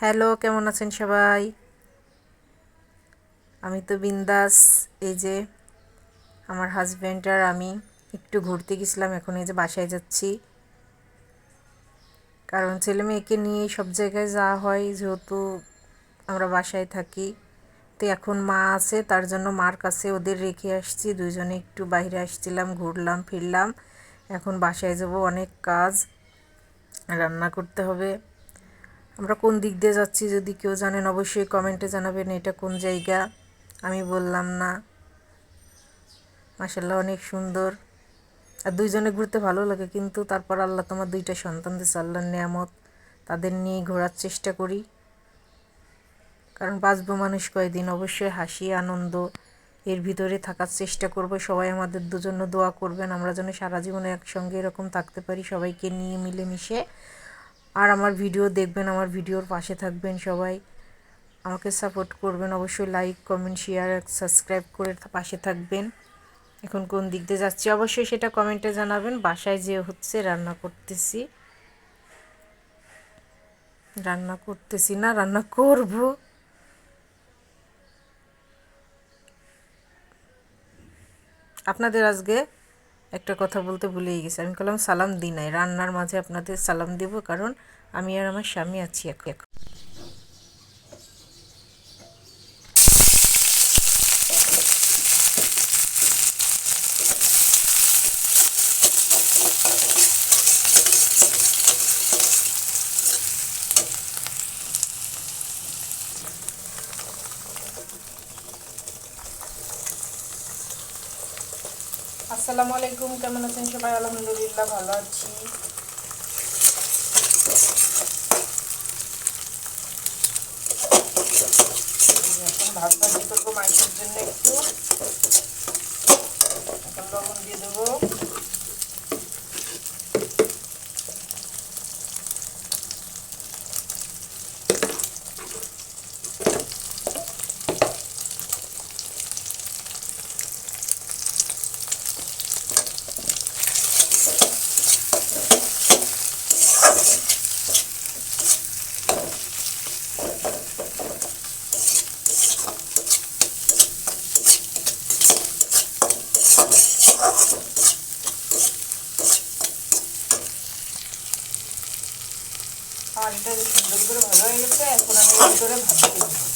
Hello, কেমন আছেন সবাই? আমি তো বিন্দাস। এই যে আমার হাজব্যান্ড আর আমি একটু ঘুরতে গেছিলাম, এখন এই যে বাসায় যাচ্ছি। কারণ ছেলে মেয়েকে নিয়ে সব জায়গায় যাওয়া হয়, যেহেতু আমরা বাসায় থাকি। তো এখন মা আছে, তার জন্য মার কাছে ওদের রেখে আসছি। দুজনে একটু বাইরে আসছিলাম, ঘুরলাম, ফিরলাম। এখন বাসায় যাব, অনেক কাজ। রান্না করতে হবে। আমরা কোন দিক দিয়ে যাচ্ছি যদি কেউ জানেন অবশ্যই কমেন্টে জানাবেন এটা কোন জায়গা? আমি বললাম না। মাসাল্লাহ অনেক সুন্দর। আর দুইজনে ঘুরতে ভালো লাগে, কিন্তু তারপর আল্লাহ তোমার দুইটা সন্তান দিচ্ছে আল্লাহর নিয়ামত। তাদের নিয়ে ঘোরার চেষ্টা করি। কারণ বাঁচবো মানুষ কয়েকদিন অবশ্যই হাসি, আনন্দ, এর ভিতরে থাকার চেষ্টা করব। সবাই আমাদের দুজন্য দোয়া করবেন। আমরা যেন সারা জীবনে একসঙ্গে এরকম থাকতে পারি। সবাইকে নিয়ে মিলেমিশে আর আমার ভিডিও দেখবেন, আমার ভিডিওর পাশে থাকবেন সবাই। আমাকে সাপোর্ট করবেন, অবশ্যই লাইক কমেন্ট শেয়ার সাবস্ক্রাইব করে পাশে থাকবেন। এখন কোন দিক দিয়ে যাচ্ছি? অবশ্যই সেটা কমেন্টে জানাবেন, বাসায় যে হচ্ছে রান্না করতেছি। রান্না করতেছি না, রান্না করব। আপনাদের আজকে একটা কথা বলতে ভুলেই গেছি। আমি বললাম সালাম দিই নাই রান্নার মাঝে আপনাদের সালাম দেব কারণ আমি আর আমার স্বামী আছি এখন। আসসালামু আলাইকুম, কেমন আছেন সবাই? আলহামদুলিল্লাহ ভালো আছি। এখন ভাত ভাজি করব মাংসের জন্য একটু এখন লবণ দিয়ে দেবো আর এটা সুন্দর করে ভালো হয়ে গেছে এখন আমি ভিতরে ভাত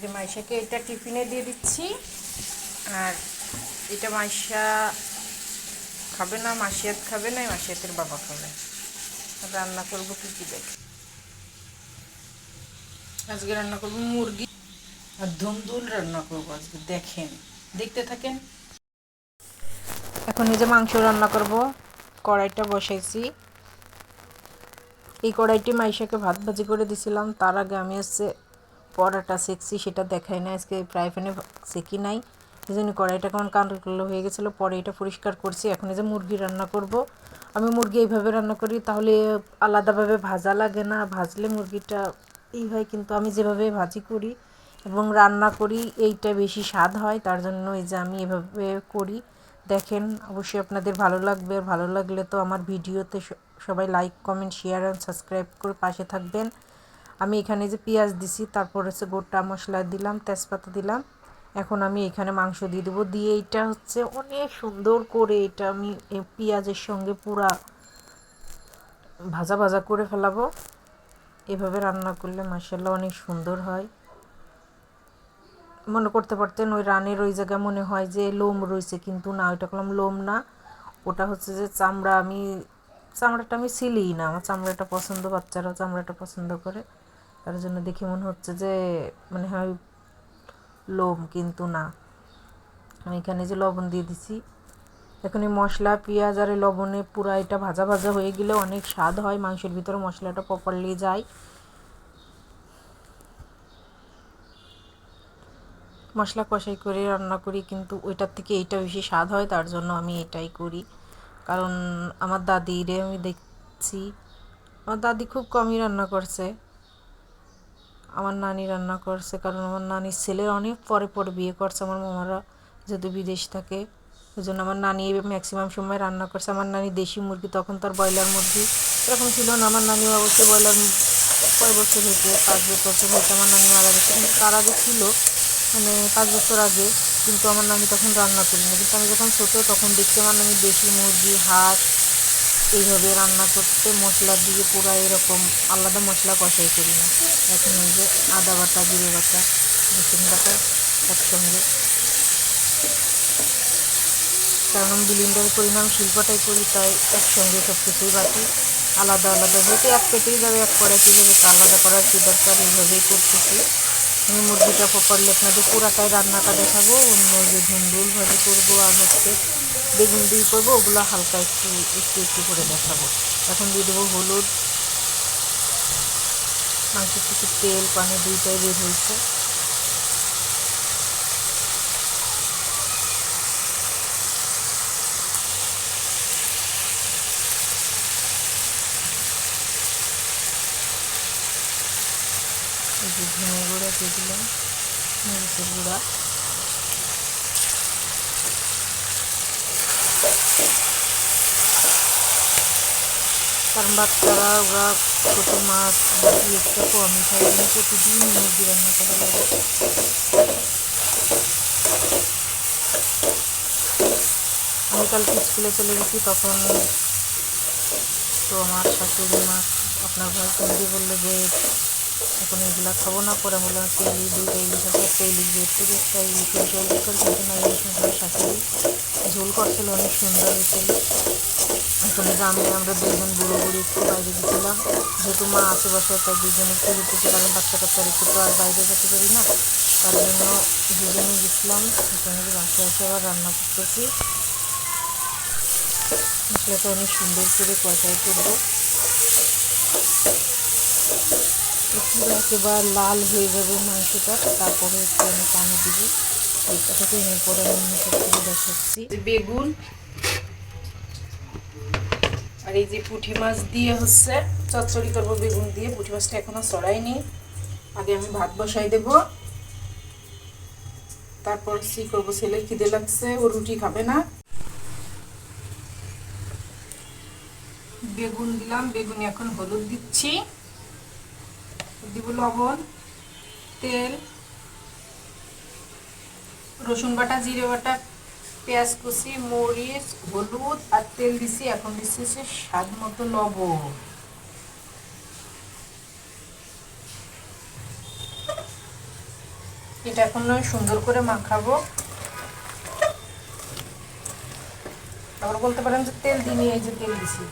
যে মাইশাকে এটা টিফিনে দিয়ে দিচ্ছি। আর এটা মাইশা খাবে না, মাসিয়াত খাবে না মাসিয়াতের বাবা খাবে। রান্না করব কি কি দেখে। আজকে রান্না করব মুরগি। আর ধুমধুল রান্না করব আজকে, দেখেন। দেখতে থাকেন। এখন এই যে মাংস রান্না করব। কড়াইটা বসাইছি। এই কড়াইটি মাইশাকে ভাত ভাজি করে দিছিলাম। তার আগে আমি হচ্ছে পরাটা সেকছি সেটা দেখাই না, আজকে ফ্রাই প্যানে সেকি নাই। এই জন্য কড়াইটা কেমন কালো হয়ে গেছিল, পরে এটা পরিষ্কার করছি। এখন এই যে মুরগি রান্না করব। আমি মুরগি এইভাবে রান্না করি, তাহলে আলাদাভাবে ভাজা লাগে না। ভাজলে মুরগিটা এই হয়, কিন্তু আমি যেভাবে ভাজি করি এবং রান্না করি, এইটা বেশি স্বাদ হয়। তার জন্য এই যে আমি এভাবে করি। দেখেন, অবশ্যই আপনাদের ভালো লাগবে। আর ভালো লাগলে তো আমার ভিডিওতে সবাই like comment share and subscribe করে পাশে থাকবেন। আমি এখানে যে পেঁয়াজ দিছি, তারপর হচ্ছে গোটা মশলা দিলাম, তেজপাতা দিলাম। এখন আমি এখানে মাংস দিয়ে দেবো। দিয়ে এটা হচ্ছে অনেক সুন্দর করে এটা আমি পেঁয়াজের সঙ্গে পুরা ভাজা ভাজা করে ফেলাবো। এভাবে রান্না করলে মাসাল্লাহ অনেক সুন্দর হয়। মনে করতে পারতেন ওই রানের ওই জায়গায় মনে হয় যে লোম রয়েছে, কিন্তু না, ওইটা করলাম লোম না। ওটা হচ্ছে যে চামড়া, আমি চামড়াটা আমি ছিলিই না। আমার চামড়াটা পছন্দ, বাচ্চারাও চামড়াটা পছন্দ করে। তার জন্য দেখে মনে হচ্ছে যে মানে হয় লোম কিন্তু না। আমি এখানে যে লবণ দিয়ে দিছি, এখন এই মশলা, পেঁয়াজ আর লবণে পুরো এটা ভাজা ভাজা হয়ে গেলে অনেক স্বাদ হয়, মাংসের ভিতরে মশলাটা প্রপারলি যায়। মশলা কষাই করে রান্না করি কিন্তু ওইটার থেকে এইটা বেশি স্বাদ হয়, তার জন্য আমি এটাই করি। কারণ আমার দাদিরে আমি দেখছি, আমার দাদি খুব কমই রান্না করছে। আমার নানি রান্না করছে, কারণ আমার নানির ছেলের অনেক পরে পরে বিয়ে করছে, আমার মামারা যেহেতু বিদেশ থাকে। ওই জন্য আমার নানি ম্যাক্সিমাম সময় রান্না করছে। আমার নানি দেশি মুরগি, তখন তার ব্রয়লার মুরগি এরকম ছিল না। আমার নানি অবশ্যই ব্রয়লার কয় বছর হয়েছে পাঁচ বছর হয়েছে আমার নানি মারা গেছে। কিন্তু তার আগে ছিল মানে পাঁচ বছর আগে, কিন্তু আমার নানি তখন রান্না করিনি। কিন্তু আমি যখন ছোটো, তখন দেখছি আমার নানি দেশি মুরগি, হাঁস এইভাবে রান্না করতে মশলা দিয়ে পুরো এরকম আলাদা মশলা কষাই করি না। এখন ওই যে আদা বাটা, জিরে বাটা, রসুন বাটা একসঙ্গে। কারণ আমি বিলিন্ডার করি না, আমি শিল্পটাই করি, তাই একসঙ্গে সব কিছুই বাটি আলাদা আলাদা। যেহেতু এক পেটেই যাবে, এক করে কীভাবে তা আলাদা করার কী দরকার? এইভাবেই করতেছি। আমি মুরগিটা প্রপারলি আপনাদের পুরাটাই রান্নাটা দেখাবো। অন্য যে ঝুন্দুল ভাজি করব আর হচ্ছে বেগুন দিয়ে করব, ওগুলো হালকা একটু একটু একটু করে দেখাবো। এখন দিয়ে দেবো হলুদ। মাংসের থেকে তেল, পানি দুইটাই বের হয়েছে। এই ধনে গুঁড়া দিয়ে দিলাম, মরিচের গুঁড়া। কারণ বাচ্চারা, ওরা ছোটো মাছ একটা কমই খায় জন্য প্রতিদিন মুরগি রান্না করা লাগে আমি কালকে স্কুলে চলে গেছি, তখন তো আমার শাশুড়ি মা আপনার ভাই দিয়ে বলল যে, এখন এগুলো খাব না, পরে বললাম একটা ইলিশ দুইটা ইলিশ আছে, একটা ইলিশ বের থেকে একটা ইলিশ হয়েছে ইলিশ করে কিন্তু না, ইলিশ শাশুড়ি ঝোল করছিল অনেক সুন্দর হয়েছিল এখন গ্রামে আমরা দুজন বুড়ো বুড়ি একটু বাইরে গেছিলাম। যেহেতু মা আশেপাশে তাই দুজন একটু ঘুরতেছি কারণ বাচ্চা কাচ্চারা একটু তো আর বাইরে যেতে পারি না। তার জন্য দুজনে গেছিলাম। এখানে বাসায় এসে আবার রান্না করতেছি। মশলাটা অনেক সুন্দর করে কষাই করব একেবারে লাল হয়ে যাবে মাংসটা। তারপরে একটু আমি পানি দিব। এই কথাটা এনে পরে আমি দেখাচ্ছি। বেগুন আর এই যে পুঁটি মাছ দিয়ে হচ্ছে চচ্চড়ি করব, বেগুন দিয়ে। পুঁটি মাছটা এখনও সরাইনি। আগে আমি ভাত বসাই দেব। তারপর সি করব, ছেলে খিদে লাগছে ও রুটি খাবে না। বেগুন দিলাম, বেগুন এখন হলুদ দিচ্ছি। দিব লবণ, তেল, রসুন বাটা, জিরে বাটা পেঁয়াজ কুচি, মরিচ, হলুদ আর তেল দিছি। এখন দিচ্ছি হচ্ছে স্বাদ মতো লবণ। এটা এখন সুন্দর করে মাখাবো। আবার বলতে পারেন যে তেল দিই এই যে তেল দিছি।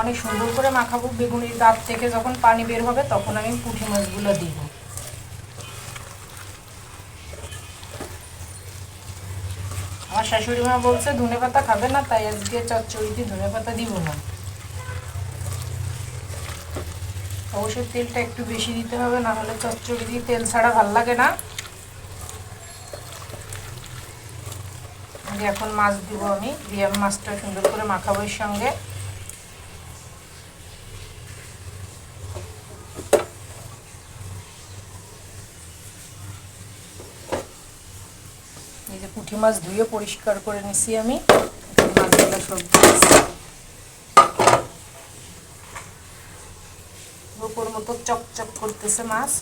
অনেক সুন্দর করে মাখাবো। বেগুনির গাছ থেকে যখন পানি বের হবে, তখন আমি পুঁটি মাছগুলো দিব আমার শাশুড়ি মা বলছে, ধনে পাতা খাবে না, তাই আজকে চচ্চড়িতে ধনে পাতা দিব না। অবশ্যই তেলটা একটু বেশি দিতে হবে, না হলে চচ্চড়ি দিয়ে তেল ছাড়া ভালো লাগে না। এখন মাছ দিব আমি, দিয়ে আমি মাছটা সুন্দর করে মাখাবো এর সঙ্গে এই যে পুঁটি মাছ ধুয়ে পরিষ্কার করে নিছি আমি। মাছগুলো সব রূপোর মতো চকচক করতেছে মাছ।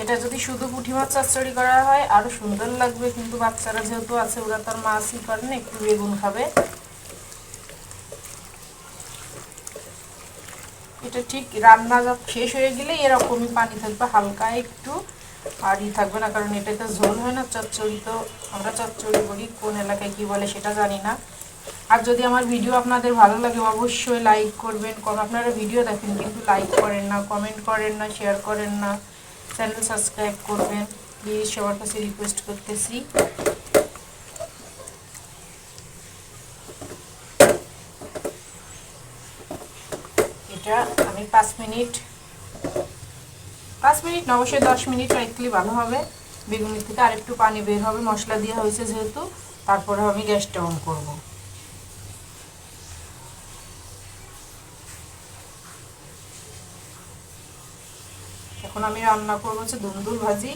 এটা যদি শুধু পুঁটি মাছ চচ্চড়ি করা হয়, আরও সুন্দর লাগবে। কিন্তু বাচ্চারা যেহেতু আছে, ওরা তার মাছই করে না, একটু বেগুন খাবে। এটা ঠিক রান্না শেষ হয়ে গেলে এরকমই পানি থাকবে, হালকা একটু আর ই থাকবে না, কারণ এটা তো ঝোল হয় না, চচ্চড়ি তো আমরা চচ্চড়ি বলি, কোন এলাকায় কি বলে সেটা জানি না। আর যদি আমার ভিডিও আপনাদের ভালো লাগে, অবশ্যই লাইক করবেন। কম, আপনারা ভিডিও দেখেন, কিন্তু লাইক করেন না, কমেন্ট করেন না, শেয়ার করেন না, চ্যানেল সাবস্ক্রাইব করবেন। প্লিজ সবার কাছে রিকোয়েস্ট করতেছি এটা আমি পাঁচ মিনিট। না, অবশ্যই দশ মিনিট রাখলে ভালো হবে। বেগুনি থেকে আরেকটু পানি বের হবে, মশলা দেওয়া হয়েছে যেহেতু তারপরে আমি গ্যাসটা অন করব। এখন আমি রান্না করব হচ্ছে দুন্দুল ভাজি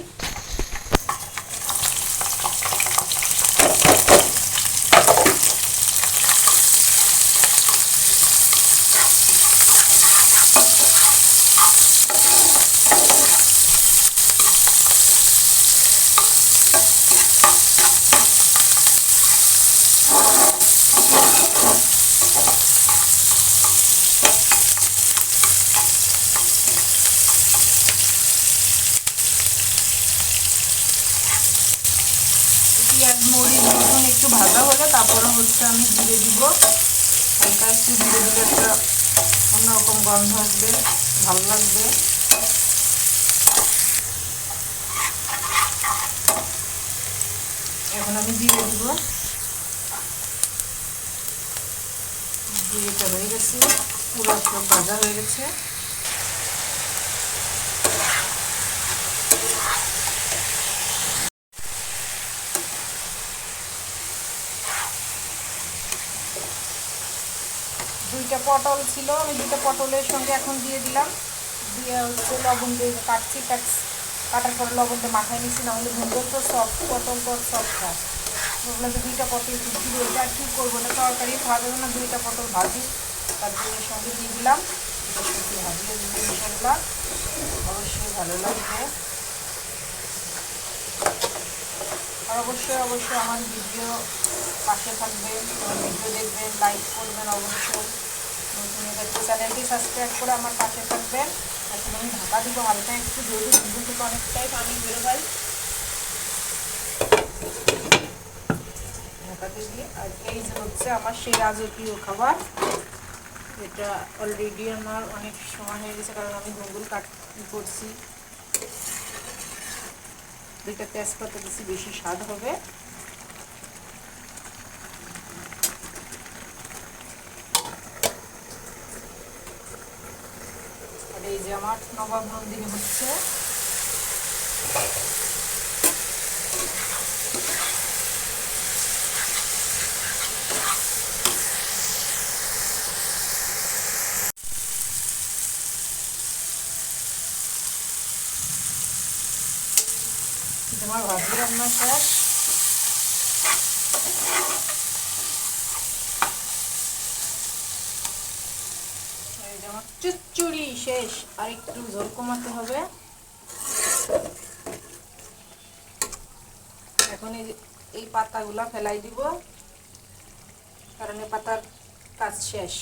পেঁয়াজ মরিচ রসুন একটু ভাজা হলে তারপরে হচ্ছে আমি জিরে দিব। হালকা একটু জিরে দিলে একটা অন্যরকম গন্ধ আসবে, ভালো লাগবে। এখন আমি জিরে দিব। জিরেটা হয়ে গেছে, পুরো ভাজা হয়ে গেছে দুইটা পটল ছিল, আমি দুইটা পটলের সঙ্গে এখন দিয়ে দিলাম। দিয়ে হচ্ছে লবণ দিয়ে কাটছি কাট কাটার পরে লবণটা মাথায় নিচ্ছি না হলে ভেঙে তো সফট পটল তো সফট ভাবলাম যে দুইটা পটল দিব এটা আর কী করব না তরকারি? খাওয়া না, দুইটা পটল ভাজি তারপরে সঙ্গে দিয়ে দিলাম। শুকিয়ে ভাজিয়ে দিলে ইনশাল্লাহ অবশ্যই ভালো লাগবে। আর অবশ্যই অবশ্যই আমার ভিডিও পাশে থাকবেন ভিডিও দেখবেন লাইক করবেন অবশ্যই। নতুন দেখতে চ্যানেলটি সাবস্ক্রাইব করে আমার পাশে থাকবেন। এখন আমি ঢাকা দিব, হালকা একটু যেহেতু দুপুর থেকে অনেকটাই পানি বেরো হয়। ঢাকাতে দিয়ে আর এই যে হচ্ছে আমার সেই রাজকীয় খাবার, এটা অলরেডি আমার অনেক সময় হয়ে গেছে, কারণ আমি ঘুঙ্গুল কাট করছি। দুইটা তেজপাতা দিচ্ছি বেশি স্বাদ হবে। এই যে আমার নবাব নন্দিনী হচ্ছে। তোমার ভাজি রান্না শেষ চুচুড়ি শেষ। আর একটু ঝোল কমাতে হবে। এখন এই এই পাতাগুলা ফেলাই দিব। কারণ এই পাতার কাজ শেষ।